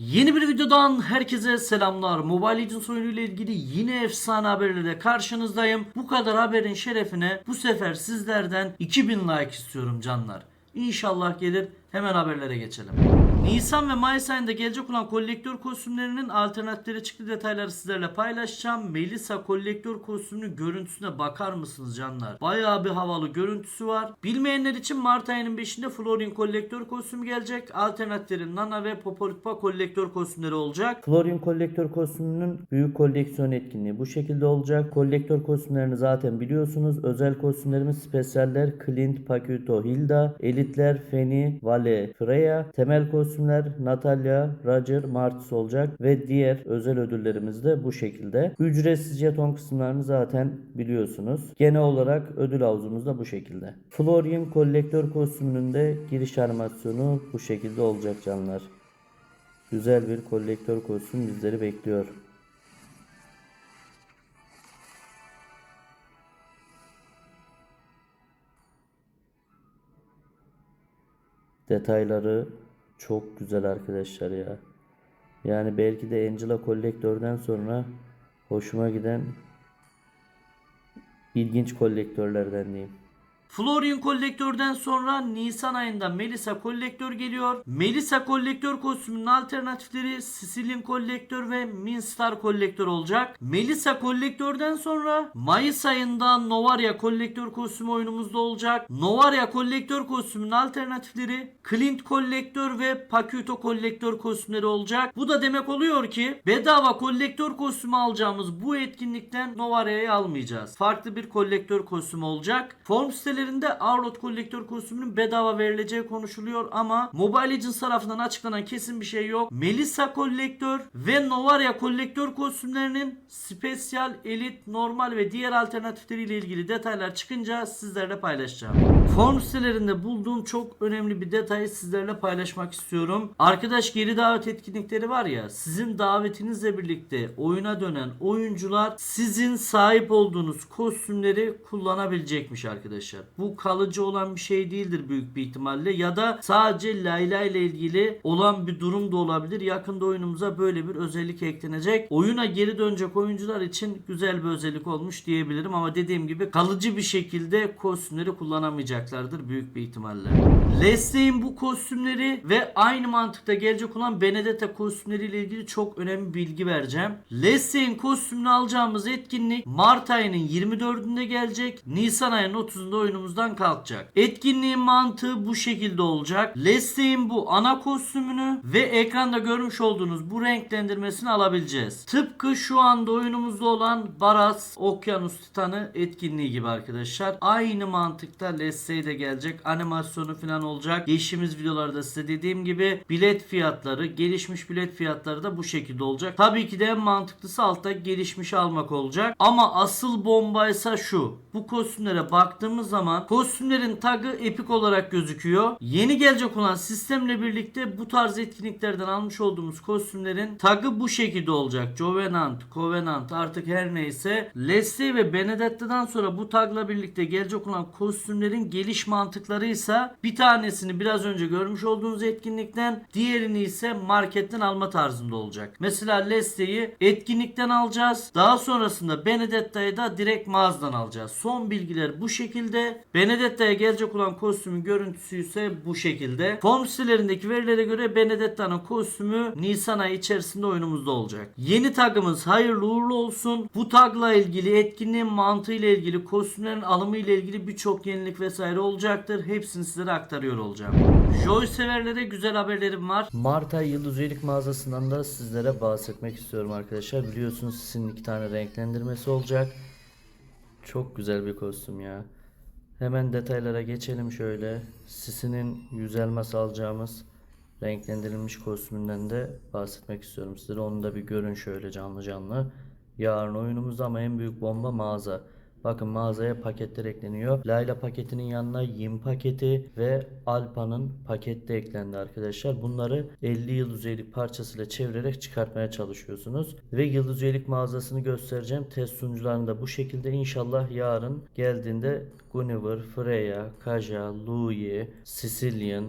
Yeni bir videodan herkese selamlar. Mobile Legends oyunu ile ilgili yine efsane haberlerle karşınızdayım. Bu kadar haberin şerefine bu sefer sizlerden 2000 like istiyorum canlar. İnşallah gelir. Hemen haberlere geçelim. Nisan ve Mayıs ayında gelecek olan kolektör kostümlerinin alternatifleri çıktı detayları sizlerle paylaşacağım. Melisa kolektör kostümünün görüntüsüne bakar mısınız canlar? Bayağı bir havalı görüntüsü var. Bilmeyenler için Mart ayının 5'inde Florin kolektör kostümü gelecek. Alternatiflerin Nana ve Popolipa kolektör kostümleri olacak. Florin kolektör kostümünün büyük koleksiyon etkinliği bu şekilde olacak. Kolektör kostümlerini zaten biliyorsunuz. Özel kostümlerimiz spesyaller Clint, Pakuto, Hilda, elitler Feni, Vale, Freya, temel kostümler Natalia, Roger, Martis olacak ve diğer özel ödüllerimiz de bu şekilde. Ücretsiz jeton kısımlarını zaten biliyorsunuz. Genel olarak ödül havuzumuz da bu şekilde. Florin kolektör kostümünün de giriş animasyonu bu şekilde olacak canlar. Güzel bir kolektör kostüm bizleri bekliyor. Detayları çok güzel arkadaşlar ya. Yani belki de Angela kolektörden sonra hoşuma giden ilginç kolektörlerden diyeyim. Florian kolektörden sonra Nisan ayında Melisa kolektör geliyor. Melisa kolektör kostümünün alternatifleri Sicilian kolektör ve Minstar kolektör olacak. Melisa kolektörden sonra Mayıs ayında Novaria kolektör kostümü oyunumuzda olacak. Novaria kolektör kostümünün alternatifleri Clint kolektör ve Pakuto kolektör kostümleri olacak. Bu da demek oluyor ki bedava kolektör kostümü alacağımız bu etkinlikten Novaria'yı almayacağız. Farklı bir kolektör kostümü olacak. Form sitelerinde Arlot kolektör kostümünün bedava verileceği konuşuluyor ama Mobile Legends tarafından açıklanan kesin bir şey yok. Melissa kolektör ve Novaria kolektör kostümlerinin spesyal, elit, normal ve diğer alternatifleriyle ilgili detaylar çıkınca sizlerle paylaşacağım. Form sitelerinde bulduğum çok önemli bir detayı sizlerle paylaşmak istiyorum. Arkadaş geri davet etkinlikleri var ya sizin davetinizle birlikte oyuna dönen oyuncular sizin sahip olduğunuz kostümleri kullanabilecekmiş arkadaşlar. Bu kalıcı olan bir şey değildir büyük bir ihtimalle ya da sadece Layla ile ilgili olan bir durum da olabilir. Yakında oyunumuza böyle bir özellik eklenecek. Oyuna geri dönecek oyuncular için güzel bir özellik olmuş diyebilirim ama dediğim gibi kalıcı bir şekilde kostümleri kullanamayacaklardır büyük bir ihtimalle. Leslie'in bu kostümleri ve aynı mantıkta gelecek olan Benedetta kostümleriyle ilgili çok önemli bilgi vereceğim. Leslie'in kostümünü alacağımız etkinlik Mart ayının 24'ünde gelecek. Nisan ayının 30'unda oyunumuzdan kalkacak. Etkinliğin mantığı bu şekilde olacak. Leslie'in bu ana kostümünü ve ekranda görmüş olduğunuz bu renklendirmesini alabileceğiz. Tıpkı şu anda oyunumuzda olan Baras Okyanus Titanı etkinliği gibi arkadaşlar. Aynı mantıkta Leslie de gelecek. Animasyonu falan olacak. Geçtiğimiz videolarda size dediğim gibi bilet fiyatları, gelişmiş bilet fiyatları da bu şekilde olacak. Tabii ki de en mantıklısı altta gelişmiş almak olacak. Ama asıl bombaysa şu. Bu kostümlere baktığımız zaman kostümlerin tagı epik olarak gözüküyor. Yeni gelecek olan sistemle birlikte bu tarz etkinliklerden almış olduğumuz kostümlerin tagı bu şekilde olacak. Jovenant, Covenant artık her neyse. Leslie ve Benedetta'dan sonra bu tagla birlikte gelecek olan kostümlerin geliş mantıkları ise bir tanesini biraz önce görmüş olduğunuz etkinlikten diğerini ise marketten alma tarzında olacak. Mesela Leslie'yi etkinlikten alacağız. Daha sonrasında Benedetta'yı da direkt mağazadan alacağız. Son bilgiler bu şekilde. Benedetta'ya gelecek olan kostümün görüntüsü ise bu şekilde. Form sitelerindeki verilere göre Benedetta'nın kostümü Nisan ayı içerisinde oyunumuzda olacak. Yeni tagımız hayırlı uğurlu olsun. Bu tagla ilgili etkinliğin mantığı ile ilgili kostümlerin alımı ile ilgili birçok yenilik vesaire olacaktır. Hepsini sizlere aktarıyor olacağım. Joy severlere güzel haberlerim var. Mart ayı Yıldız Üyelik mağazasından da sizlere bahsetmek istiyorum arkadaşlar. Biliyorsunuz sizin iki tane renklendirmesi olacak. Çok güzel bir kostüm ya. Hemen detaylara geçelim şöyle. Sisinin yüzelmesi alacağımız renklendirilmiş kostümünden de bahsetmek istiyorum sizlere. Onu da bir görün şöyle canlı canlı. Yarın oyunumuzda ama en büyük bomba mağaza. Bakın mağazaya paketler ekleniyor. Layla paketinin yanına Yim paketi ve Alpa'nın paketi de eklendi arkadaşlar. Bunları 50 yıldız üyelik parçasıyla çevirerek çıkartmaya çalışıyorsunuz. Ve yıldız üyelik mağazasını göstereceğim. Test sunucularını da bu şekilde inşallah yarın geldiğinde Guinevere, Freya, Kaja, Louis, Sicilian,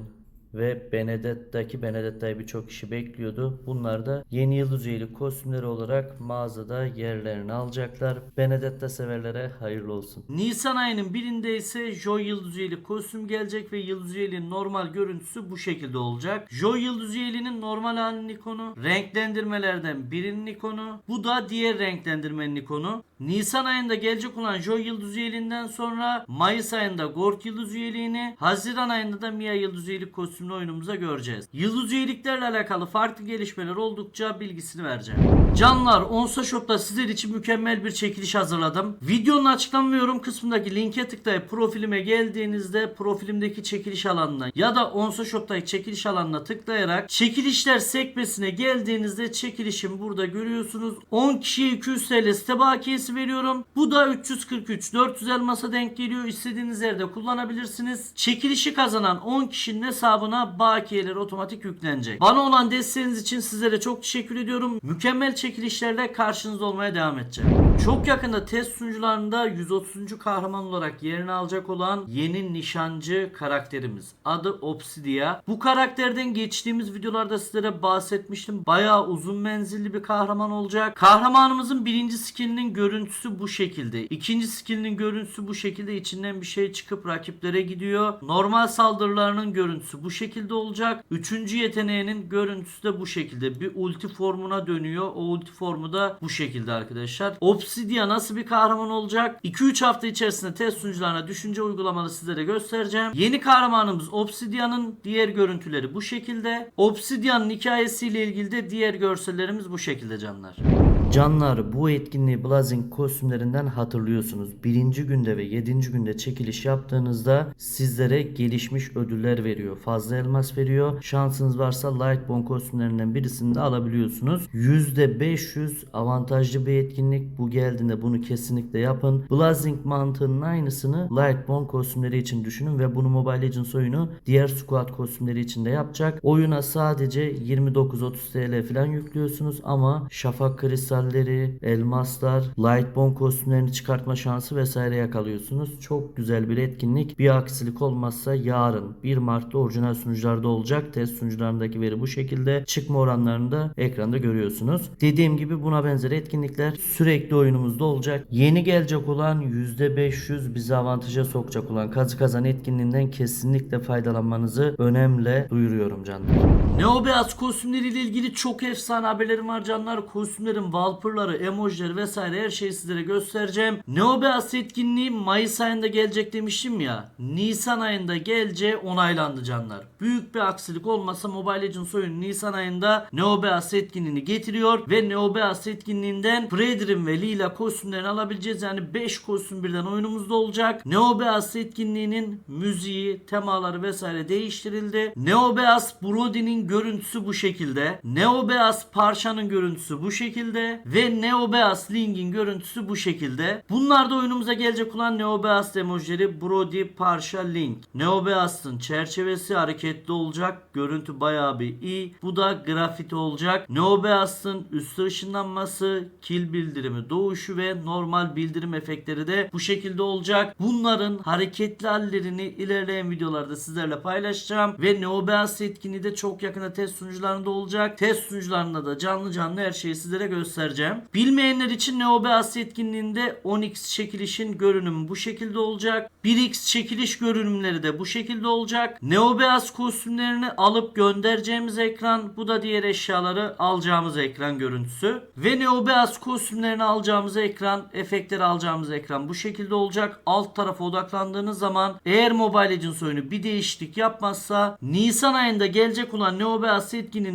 ve Benedetta'daki Benedetta'yı birçok kişi bekliyordu. Bunlar da yeni yıldız üyelik kostümleri olarak mağazada yerlerini alacaklar. Benedetta severlere hayırlı olsun. Nisan ayının birinde ise Joy Yıldız Üyeli kostüm gelecek ve Yıldız Üyeliğin normal görüntüsü bu şekilde olacak. Joy Yıldız Üyeliğinin normal halinin ikonu, renklendirmelerden birinin ikonu, bu da diğer renklendirmenin ikonu. Nisan ayında gelecek olan Joy Yıldız Üyeliğinden sonra Mayıs ayında Gort Yıldız Üyeliğini, Haziran ayında da Mia Yıldız Üyelik kostümünü oyunumuza göreceğiz. Yıldız Üyeliklerle alakalı farklı gelişmeler oldukça bilgisini vereceğim. Canlar Onsa Shop'ta sizler için mükemmel bir çekiliş hazırladım. Videonun açıklama ve yorum kısmındaki linke tıklayıp profilime geldiğinizde profilimdeki çekiliş alanına ya da Onsa Shop'taki çekiliş alanına tıklayarak çekilişler sekmesine geldiğinizde çekilişimi burada görüyorsunuz. 10 kişiye 200 TL site bakiyesi veriyorum. Bu da 343 400 elmasa denk geliyor. İstediğiniz yerde kullanabilirsiniz. Çekilişi kazanan 10 kişinin hesabına bakiyeler otomatik yüklenecek. Bana olan desteğiniz için sizlere çok teşekkür ediyorum. Mükemmel çekilişlerle karşınızda olmaya devam edeceğim. Çok yakında test sunucularında 130. kahraman olarak yerini alacak olan yeni nişancı karakterimiz. Adı Obsidia. Bu karakterden geçtiğimiz videolarda sizlere bahsetmiştim. Bayağı uzun menzilli bir kahraman olacak. Kahramanımızın birinci skillinin görüntüsü bu şekilde. İkinci skillinin görüntüsü bu şekilde. İçinden bir şey çıkıp rakiplere gidiyor. Normal saldırılarının görüntüsü bu şekilde olacak. Üçüncü yeteneğinin görüntüsü de bu şekilde. Bir ulti formuna dönüyor. O ulti formu da bu şekilde arkadaşlar. Obsidia nasıl bir kahraman olacak? 2-3 hafta içerisinde test sunucularına düşünce uygulamalı sizlere göstereceğim. Yeni kahramanımız Obsidian'ın diğer görüntüleri bu şekilde. Obsidian'ın hikayesiyle ilgili de diğer görsellerimiz bu şekilde canlar. Canlar bu etkinliği Blazing kostümlerinden hatırlıyorsunuz. Birinci günde ve yedinci günde çekiliş yaptığınızda sizlere gelişmiş ödüller veriyor. Fazla elmas veriyor. Şansınız varsa Lightbone kostümlerinden birisini de alabiliyorsunuz. %500 avantajlı bir etkinlik. Bu geldiğinde bunu kesinlikle yapın. Blazing mantığının aynısını Lightbone kostümleri için düşünün ve bunu Mobile Legends oyunu diğer squad kostümleri için de yapacak. Oyuna sadece 29-30 TL falan yüklüyorsunuz ama şafak kristalleri, elmaslar, Lightbone kostümlerini çıkartma şansı vesaire yakalıyorsunuz. Çok güzel bir etkinlik. Bir aksilik olmazsa yarın 1 Mart'ta orijinal sunucularda olacak. Test sunucularındaki veri bu şekilde. Çıkma oranlarını da ekranda görüyorsunuz. Dediğim gibi buna benzer etkinlikler sürekli oyunumuzda olacak. Yeni gelecek olan %500 bizi avantaja sokacak olan kazı kazan etkinliğinden kesinlikle faydalanmanızı önemli duyuruyorum canlar. Neo Beyaz kostümleriyle ilgili çok efsane haberlerim var canlar. Kostümlerin wallpaper'ları, emojileri vesaire her şeyi sizlere göstereceğim. Neo Beyaz etkinliği Mayıs ayında gelecek demiştim ya. Nisan ayında geleceği onaylandı canlar. Büyük bir aksilik olmasa Mobile Legends oyunu Nisan ayında Neo Beyaz etkinliğini getiriyor ve Neo Beyaz etkinliğinden Fredrin ve Lila kostümlerini alabileceğiz. Yani 5 kostüm birden oyunumuzda olacak. Neo Beyaz etkinliğinin müziği, temaları vesaire değiştirildi. Neo Beyaz Brody'nin görüntüsü bu şekilde. Neo Beyaz Parşa'nın görüntüsü bu şekilde ve Neo Beyaz Link'in görüntüsü bu şekilde. Bunlar da oyunumuza gelecek olan Neo Beyaz emojileri Brody, Parşa, Link. Neo Beyaz'ın çerçevesi hareketli olacak. Görüntü bayağı bir iyi. Bu da grafiti olacak. Neo Beyaz'ın üstü ışınlanması, kill bildirimi, doğuşu ve normal bildirim efektleri de bu şekilde olacak. Bunların hareketli hallerini ilerleyen videolarda sizlerle paylaşacağım ve Neo Beyaz etkinliği de çok yakında test sunucularında olacak. Test sunucularında da canlı canlı her şeyi sizlere göstereceğim. Bilmeyenler için Neo Beyaz etkinliğinde 10x çekilişin görünümü bu şekilde olacak. 1x çekiliş görünümleri de bu şekilde olacak. Neo kostümlerini alıp göndereceğimiz ekran. Bu da diğer eşyaları alacağımız ekran görüntüsü. Ve Neo kostümlerini alacağımız ekran, efektleri alacağımız ekran bu şekilde olacak. Alt tarafa odaklandığınız zaman eğer Mobile Legends oyunu bir değişiklik yapmazsa Nisan ayında gelecek olan Neo Beyaz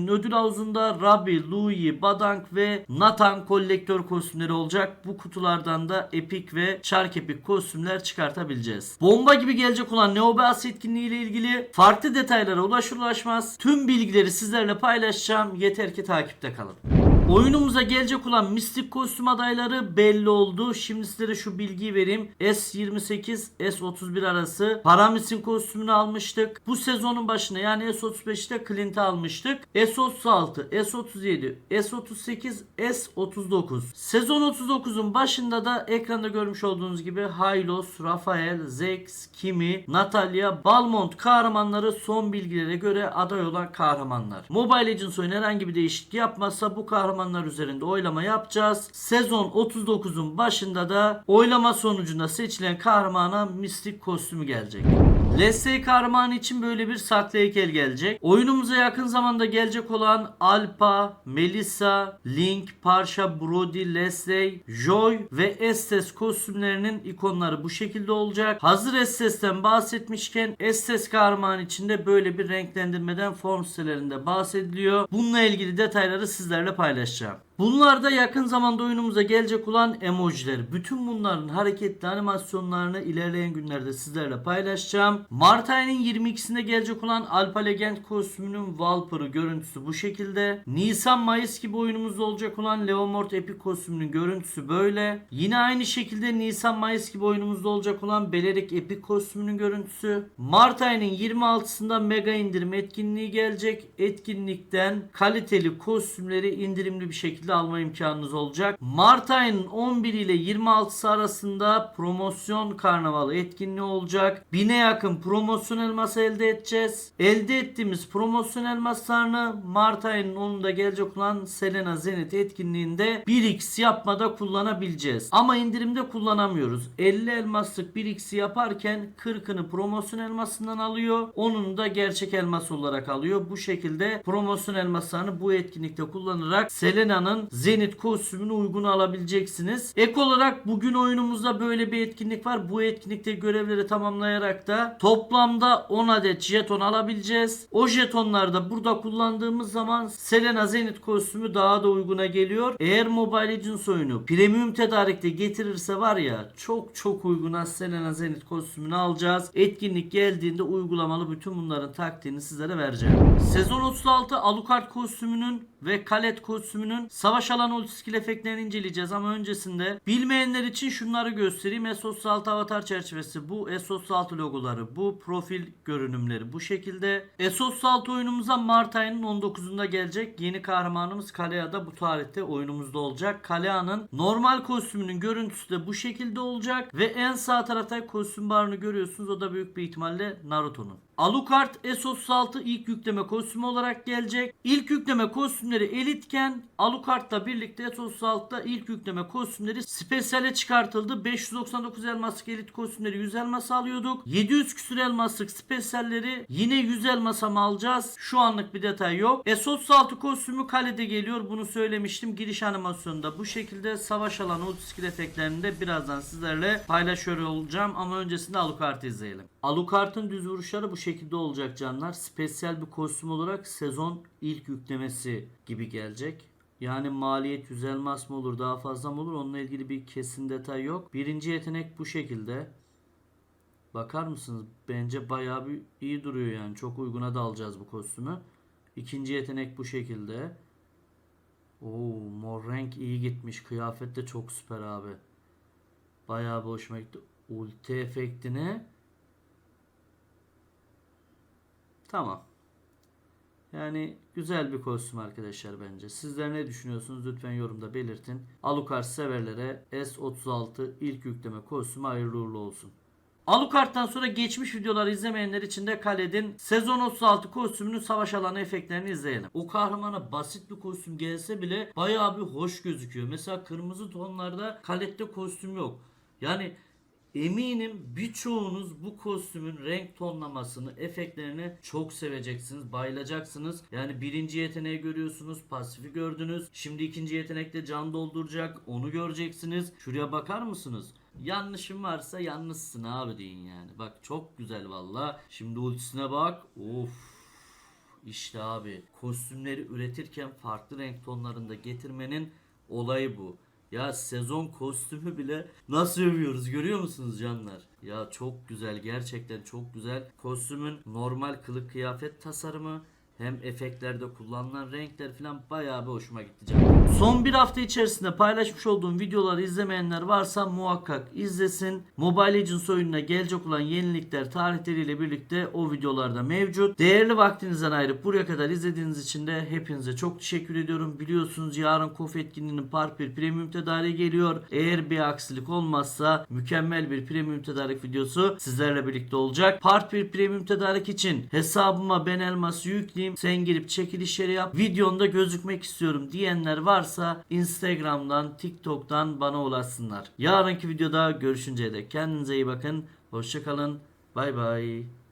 ödül havuzunda Rabbi, Louis, Badank ve Nathan kolektör kostümleri olacak. Bu kutulardan da epik ve çark epik kostümler çıkartabileceğiz. Bomba gibi gelecek olan Neo Beyaz etkinliği ile ilgili farklı detaylara ulaşır ulaşmaz tüm bilgileri sizlerle paylaşacağım. Yeter ki takipte kalın. Oyunumuza gelecek olan mistik kostüm adayları belli oldu. Şimdi sizlere şu bilgiyi vereyim. S28 S31 arası Paramis'in kostümünü almıştık. Bu sezonun başına yani S35'te Clint'i almıştık. S36, S37, S38, S39. Sezon 39'un başında da ekranda görmüş olduğunuz gibi Hylos, Rafael, Zex, Kimi, Natalia, Balmont kahramanları son bilgilere göre aday olan kahramanlar. Mobile Legends oyunu herhangi bir değişiklik yapmazsa bu kahramanlar üzerinde oylama yapacağız. Sezon 39'un başında da oylama sonucunda seçilen kahramana mistik kostümü gelecek. Leslie kahramanı için böyle bir saklı heykel gelecek. Oyunumuza yakın zamanda gelecek olan Alpa, Melissa, Link, Parsha, Brody, Leslie, Joy ve Estes kostümlerinin ikonları bu şekilde olacak. Hazır Estes'ten bahsetmişken Estes kahramanı içinde böyle bir renklendirmeden form sitelerinde bahsediliyor. Bununla ilgili detayları sizlerle paylaşacağım. Bishop. Bunlar da yakın zamanda oyunumuza gelecek olan emojiler. Bütün bunların hareketli animasyonlarını ilerleyen günlerde sizlerle paylaşacağım. Mart ayının 22'sinde gelecek olan Alpha Legend kostümünün wallpaper'ı görüntüsü bu şekilde. Nisan Mayıs gibi oyunumuzda olacak olan Leomort Epic kostümünün görüntüsü böyle. Yine aynı şekilde Nisan Mayıs gibi oyunumuzda olacak olan Belerik Epic kostümünün görüntüsü. Mart ayının 26'sında mega indirim etkinliği gelecek. Etkinlikten kaliteli kostümleri indirimli bir şekilde alma imkanınız olacak. Mart ayının 11 ile 26'sı arasında promosyon karnavalı etkinliği olacak. Bine yakın promosyon elması elde edeceğiz. Elde ettiğimiz promosyon elmaslarını Mart ayının 10'unda gelecek olan Selena Zenit etkinliğinde 1x yapmada kullanabileceğiz. Ama indirimde kullanamıyoruz. 50 elmaslık 1x'i yaparken 40'ını promosyon elmasından alıyor. Onun da gerçek elmas olarak alıyor. Bu şekilde promosyon elmaslarını bu etkinlikte kullanarak Selena'nın Zenit kostümünü uygun alabileceksiniz. Ek olarak bugün oyunumuzda böyle bir etkinlik var. Bu etkinlikte görevleri tamamlayarak da toplamda 10 adet jeton alabileceğiz. O jetonları da burada kullandığımız zaman Selena Zenit kostümü daha da uyguna geliyor. Eğer Mobile Legends oyunu premium tedarikte getirirse var ya çok çok uyguna Selena Zenit kostümünü alacağız. Etkinlik geldiğinde uygulamalı bütün bunların taktiğini sizlere vereceğim. Sezon 36 Alucard kostümünün ve Kalet kostümünün savaş alanı ulti skill efektlerini inceleyeceğiz ama öncesinde bilmeyenler için şunları göstereyim. S36 avatar çerçevesi bu S36 logoları bu profil görünümleri bu şekilde. S36 oyunumuza Mart ayının 19'unda gelecek. Yeni kahramanımız Kalea da bu tarihte oyunumuzda olacak. Kalea'nın normal kostümünün görüntüsü de bu şekilde olacak ve en sağ tarafta kostüm barını görüyorsunuz. O da büyük bir ihtimalle Naruto'nun. Alucard S36 ilk yükleme kostümü olarak gelecek. İlk yükleme kostümleri elitken Alucard'la birlikte S36'da ilk yükleme kostümleri spesyale çıkartıldı. 599 elmaslık elit kostümleri 100 elmas alıyorduk. 700 küsür elmaslık spesyalleri yine 100 elmasa mı alacağız? Şu anlık bir detay yok. S36 kostümü kalede geliyor. Bunu söylemiştim. Giriş animasyonunda bu şekilde savaş alanı skill efektlerini de birazdan sizlerle paylaşıyor olacağım. Ama öncesinde Alucard'ı izleyelim. Alucard'ın düz vuruşları bu şekilde olacak canlar. Spesyal bir kostüm olarak sezon ilk yüklemesi gibi gelecek. Yani maliyet 100 elmas mı olur daha fazla mı olur onunla ilgili bir kesin detay yok. Birinci yetenek bu şekilde. Bakar mısınız? Bence bayağı bir iyi duruyor yani. Çok uyguna da alacağız bu kostümü. İkinci yetenek bu şekilde. Oo, mor renk iyi gitmiş. Kıyafet de çok süper abi. Bayağı bir hoşuma gitti. Ulti efektini Tamam. Yani güzel bir kostüm arkadaşlar bence. Sizler ne düşünüyorsunuz lütfen yorumda belirtin. Alucard severlere S36 ilk yükleme kostümü hayırlı uğurlu olsun. Alucard'dan sonra geçmiş videoları izlemeyenler için de Khaled'in sezon 36 kostümünün savaş alanı efektlerini izleyelim. O kahramana basit bir kostüm gelse bile bayağı bir hoş gözüküyor. Mesela kırmızı tonlarda Khaled'de kostüm yok. Yani Eminim birçoğunuz bu kostümün renk tonlamasını, efektlerini çok seveceksiniz, bayılacaksınız. Yani birinci yeteneği görüyorsunuz, pasifi gördünüz. Şimdi ikinci yetenekte can dolduracak, onu göreceksiniz. Şuraya bakar mısınız? Yanlışım varsa yanlışsın abi deyin yani. Bak çok güzel valla. Şimdi ultisine bak. Of. İşte abi kostümleri üretirken farklı renk tonlarında getirmenin olayı bu. Ya sezon kostümü bile nasıl övüyoruz görüyor musunuz canlar? Ya çok güzel gerçekten çok güzel. Kostümün normal kılık kıyafet tasarımı Hem efektlerde kullanılan renkler falan bayağı bir hoşuma gitti. Son bir hafta içerisinde paylaşmış olduğum videoları izlemeyenler varsa muhakkak izlesin. Mobile Legends oyununa gelecek olan yenilikler tarihleriyle birlikte o videolarda mevcut. Değerli vaktinizden ayırıp buraya kadar izlediğiniz için de hepinize çok teşekkür ediyorum. Biliyorsunuz yarın KOF etkinliğinin Part 1 Premium tedariği geliyor. Eğer bir aksilik olmazsa mükemmel bir Premium tedarik videosu sizlerle birlikte olacak. Part 1 Premium tedarik için hesabıma ben elması yükleyeyim. Sen girip çekilişleri yap. Videonda gözükmek istiyorum diyenler varsa Instagram'dan, TikTok'tan bana ulaşsınlar. Yarınki videoda görüşünceye dek kendinize iyi bakın. Hoşçakalın. Bay bay.